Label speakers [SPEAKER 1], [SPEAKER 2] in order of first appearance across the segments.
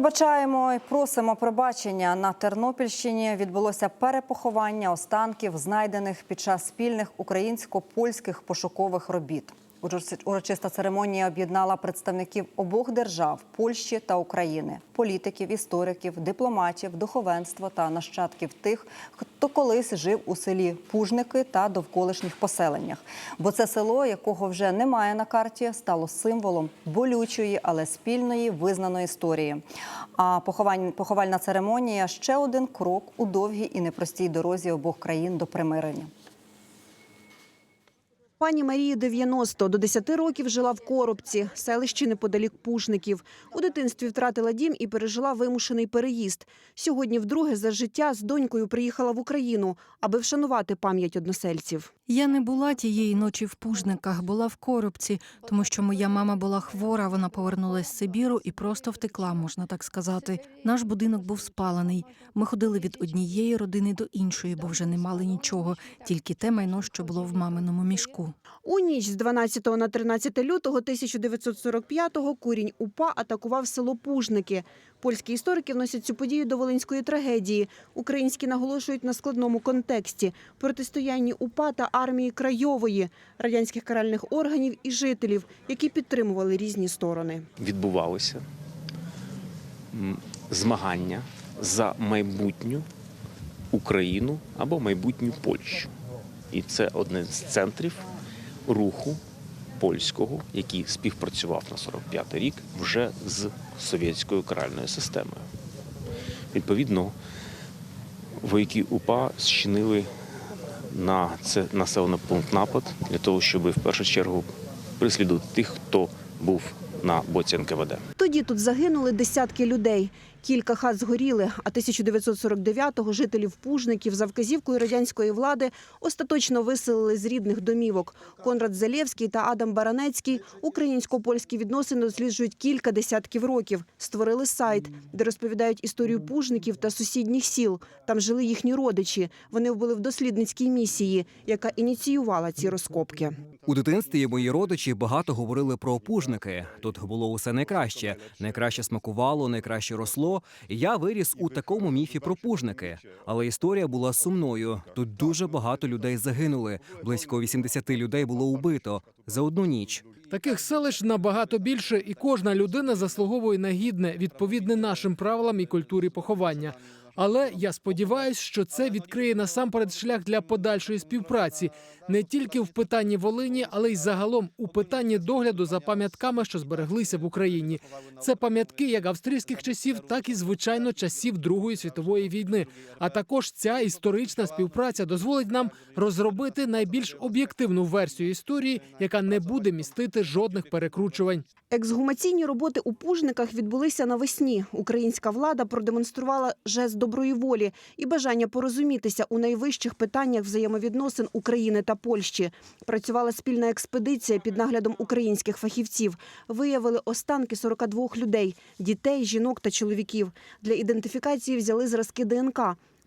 [SPEAKER 1] Пробачаємо і просимо пробачення на Тернопільщині. Відбулося перепоховання останків, знайдених під час спільних українсько-польських пошукових робіт. Урочи- Урочиста церемонія об'єднала представників обох держав Польщі та України, політиків, істориків, дипломатів, духовенства та нащадків тих, хто колись жив у селі Пужники та довколишніх поселеннях. Бо це село, якого вже немає на карті, стало символом болючої, але спільної визнаної історії. А поховальна церемонія ще один крок у довгій і непростій дорозі обох країн до примирення.
[SPEAKER 2] Пані Марії 90 до 10 років жила в Коробці, селищі неподалік Пужників. У дитинстві втратила дім і пережила вимушений переїзд. Сьогодні вдруге за життя з донькою приїхала в Україну, аби вшанувати пам'ять односельців.
[SPEAKER 3] Я не була тієї ночі в Пужниках, була в коробці, тому що моя мама була хвора. Вона повернулась з Сибіру і просто втекла, можна так сказати. Наш будинок був спалений. Ми ходили від однієї родини до іншої, бо вже не мали нічого, тільки те майно, що було в маминому мішку.
[SPEAKER 2] У ніч з 12 на 13 лютого 1945-го курінь УПА атакував село Пужники. Польські історики вносять цю подію до волинської трагедії. Українські наголошують на складному контексті протистоянні УПА та армії Крайової, радянських каральних органів і жителів, які підтримували різні сторони.
[SPEAKER 4] відбувалися змагання за майбутню Україну або майбутню Польщу. І це один з центрів руху польського, який співпрацював на 45-й рік вже з совєтською каральною системою. Відповідно, вояки УПА зчинили на це населений пункт напад для того, щоб в першу чергу прислідувати тих, хто був на боці НКВД.
[SPEAKER 2] Тоді тут загинули десятки людей. Кілька хат згоріли, а 1949-го жителів Пужників за вказівкою радянської влади остаточно виселили з рідних домівок. Конрад Залєвський та Адам Баранецький українсько-польські відносини досліджують кілька десятків років. Створили сайт, де розповідають історію Пужників та сусідніх сіл. Там жили їхні родичі. Вони були в дослідницькій місії, яка ініціювала ці розкопки.
[SPEAKER 5] У дитинстві мої родичі багато говорили про опужники. Тут було усе найкраще. Найкраще смакувало, найкраще росло. І Я виріс у такому міфі про пужники. Але історія була сумною. Тут дуже багато людей загинули. Близько 80 людей було убито за одну ніч.
[SPEAKER 6] Таких селищ набагато більше, і кожна людина заслуговує на гідне, відповідне нашим правилам і культурі поховання. Але я сподіваюся, що це відкриє насамперед шлях для подальшої співпраці не тільки в питанні Волині, але й загалом у питанні догляду за пам'ятками, що збереглися в Україні. Це пам'ятки як австрійських часів, так і звичайно часів Другої світової війни. А також ця історична співпраця дозволить нам розробити найбільш об'єктивну версію історії, яка не буде містити жодних перекручувань.
[SPEAKER 2] Ексгумаційні роботи у Пужниках відбулися навесні. Українська влада продемонструвала жест доброї волі і бажання порозумітися у найвищих питаннях взаємовідносин України та Польщі. Працювала спільна експедиція під наглядом українських фахівців. Виявили останки 42 людей – дітей, жінок та чоловіків. Для ідентифікації взяли зразки ДНК.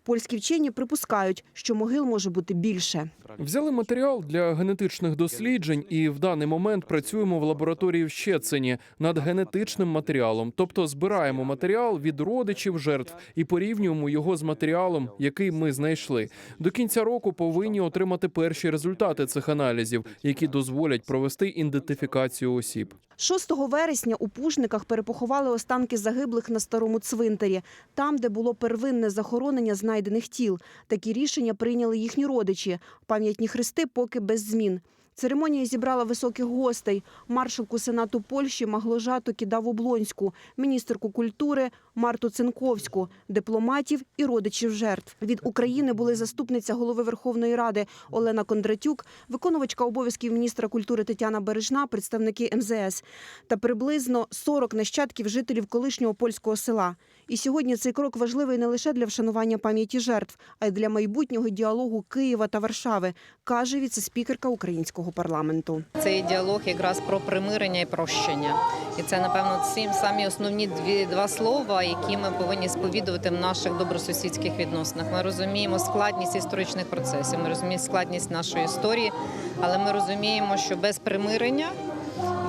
[SPEAKER 2] Польські вчені припускають, що могил може бути більше.
[SPEAKER 7] Взяли матеріал для генетичних досліджень, і в даний момент працюємо в лабораторії в Щецині над генетичним матеріалом, тобто збираємо матеріал від родичів жертв і порівнюємо його з матеріалом, який ми знайшли. До кінця року повинні отримати перші результати цих аналізів, які дозволять провести ідентифікацію осіб.
[SPEAKER 2] 6 вересня у Пужниках перепоховали останки загиблих на старому цвинтарі, там, де було первинне захоронення знайдених тіл. Такі рішення прийняли їхні родичі. Пам'ятні хрести поки без змін. Церемонія зібрала високих гостей: маршалку Сенату Польщі Магложату Кідаву Блонську, міністерку культури Марту Цинковську, дипломатів і родичів жертв. Від України були заступниця голови Верховної Ради Олена Кондратюк, виконувачка обов'язків міністра культури Тетяна Бережна, представники МЗС та приблизно 40 нащадків жителів колишнього польського села. І сьогодні цей крок важливий не лише для вшанування пам'яті жертв, а й для майбутнього діалогу Києва та Варшави, каже віцеспікерка українського парламенту.
[SPEAKER 8] Цей діалог якраз про примирення і прощення. І це, напевно, ці самі основні дві два слова, які ми повинні сповідувати в наших добросусідських відносинах. Ми розуміємо складність історичних процесів, ми розуміємо складність нашої історії, але ми розуміємо, що без примирення,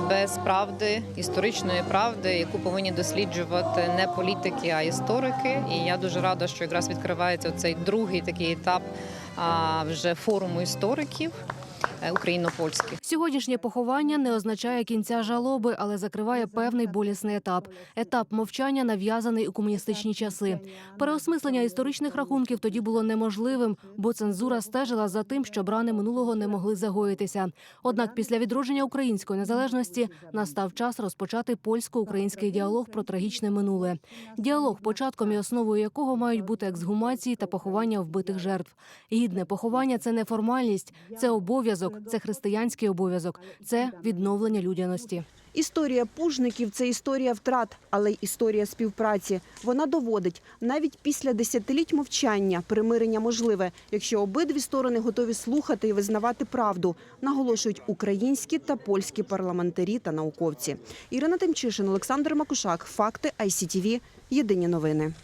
[SPEAKER 8] без правди, історичної правди, яку повинні досліджувати не політики, а історики. І я дуже рада, що якраз відкривається цей другий такий етап вже форуму істориків е, україно-польських.
[SPEAKER 9] Сьогоднішнє поховання не означає кінця жалоби, але закриває певний болісний етап. Етап мовчання нав'язаний у комуністичні часи. Переосмислення історичних рахунків тоді було неможливим, бо цензура стежила за тим, що брани минулого не могли загоїтися. Однак після відродження української незалежності настав час розпочати польсько-український діалог про трагічне минуле. Діалог, початком і основою якого мають бути ексгумації та поховання вбитих жертв. Гідне поховання це не формальність, це обов'язок, це християнський обов'язок, це відновлення людяності.
[SPEAKER 2] Історія пужників це історія втрат, але й історія співпраці. Вона доводить, навіть після десятиліть мовчання примирення можливе, якщо обидві сторони готові слухати і визнавати правду, наголошують українські та польські парламентарі та науковці. Ірина Тимчишин, Олександр Макушак. Факти ICTV. Єдині новини.